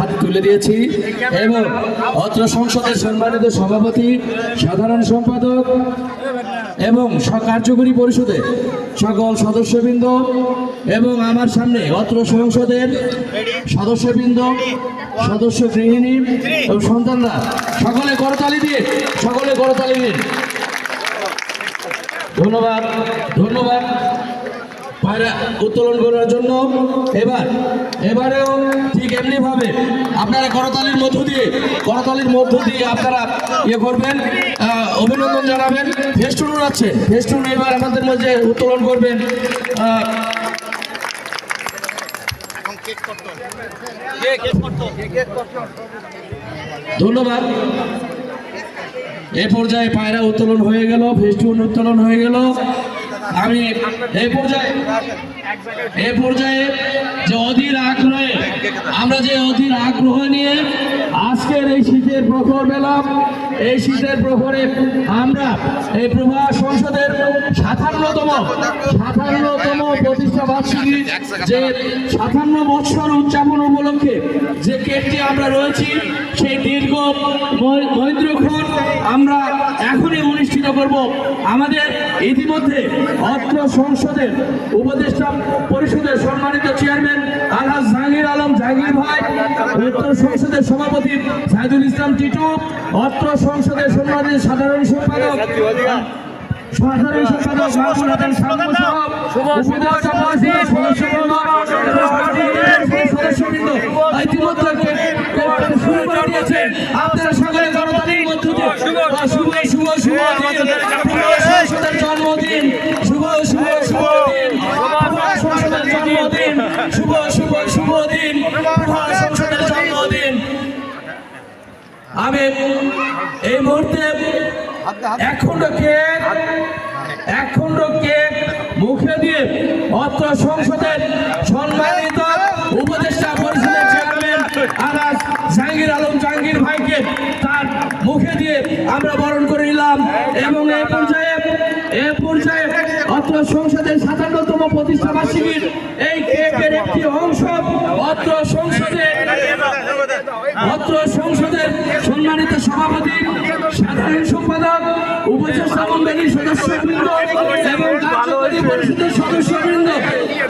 হাতে তুলে দিয়েছি এবং অত্র সংসদের সভাপতি, সাধারণ সম্পাদক এবং কার্যকরী পরিষদের সকল সদস্যবৃন্দ এবং আমার সামনে অত্র সংসদের সদস্যবৃন্দ, সদস্য গৃহিণী সন্তানরা, সকলে করতালি দিয়ে, সকলে ধন্যবাদ ধন্যবাদ। উত্তোলন করার জন্য এবার, এবারেও ভাবে আপনারা করতালির মধ্য দিয়ে, করতালির মধ্য দিয়ে আপনারা ইয়ে করবেন অভিনন্দন জানাবেন। ফেস্টুন আছে ফেস্টুন এবার আমাদের মধ্যে উত্তোলন করবেন। ধন্যবাদ। এ পর্যায়ে পায়রা উত্তোলন হয়ে গেল, ফেস্টুন উত্তোলন হয়ে গেল। আমি এই পর্যায়ে, এ পর্যায়ে যে অধীর আগ্রহে, আমরা যে অধীর আগ্রহ নিয়ে আজকের এই শীতের প্রখর বেলা, এই শীতের প্রখরে আমরা এই প্রভা সংসদের সাতান্নতম যে সাতান্ন উদযাপন উপলক্ষে যে কেকটি আমরা রয়েছি, সেই দীর্ঘ আমরা এখনই অনুষ্ঠিত করব। আমাদের ইতিমধ্যে অত্র সংসদের উপদেষ্টা পরিষদের সম্মানিত চেয়ারম্যান আলহাজ জাহাঙ্গীর আলম জাহাঙ্গীর ভাই উত্তর সংসদের সভাপতি সাইদুল ইসলাম টিটু, অত্র সংসদের সম্মানিত সাধারণ সম্পাদক আপনারা সকলে করতালির মধ্য শুভ শুভ শুভ জন্মদিন আমি এই মুহূর্তে খণ্ড কেক এক কেক মুখে দিয়ে অত্র সংসদের সম্মানিত উপদেষ্টা পরিষদের চেয়ারম্যান আনাস জাহাঙ্গীর আলম জাহাঙ্গীর ভাইকে তার মুখে দিয়ে আমরা বরণ করে নিলাম এবং এই পর্যায়ে এই পর্যায়ে অত্র সংসদের সাতান্নতম প্রতিষ্ঠা বার্ষিকীর এই কেকের একটি অংশ অত্র সংসদের অত্র সংসদের সম্মানিত সভাপতি, সাধারণ সম্পাদক উপদেষ্টা মন্ডলীর সদস্যবৃন্দ এবং কার্যকরী পরিষদের সদস্যবৃন্দ,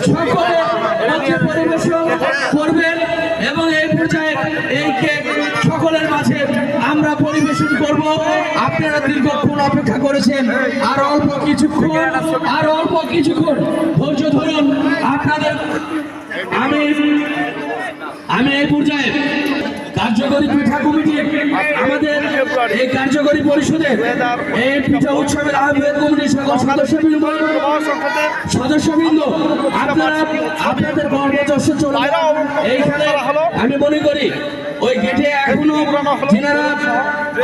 সকলে পরিবেশন করবেন এবং এই পর্যায়ে এই কেক সকলের মাঝে আমরা পরিবেশন করব। আপনারা দীর্ঘক্ষণ অপেক্ষা করেছেন, আর অল্প কিছুক্ষণ, আর অল্প কিছুক্ষণ ধৈর্য ধরুন। আপনাদের, আমি আমি এই পর্যায়ে কার্যকরী পিঠা কমিটি, আমাদের এই কার্যকরী পরিষদের এই পিঠা উৎসবের আহ্বায়ক কমিটির সকল সদস্যবৃন্দ সদস্যবৃন্দ, আপনারা আপনাদের কর্মচর্ষ চলে এইখানে আমি মনে করি, ওই গেটে এখনও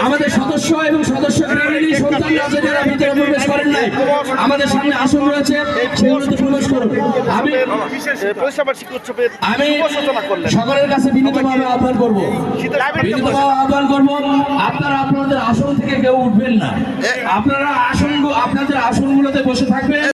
আমাদের সদস্য এবং সদস্য গৃহিণী সন্তানরা যারা ভিতরে প্রবেশ করেন নাই আমাদের সামনে আসন রয়েছে সেগুলোতে প্রবেশ করুন। আমি সকলের কাছে বিনীতভাবে আহ্বান করব। বিনীতভাবে আহ্বান করব। আপনারা আপনাদের আসন থেকে কেউ উঠবেন না। আপনারা আসন আপনাদের আসনগুলোতে বসে থাকবেন।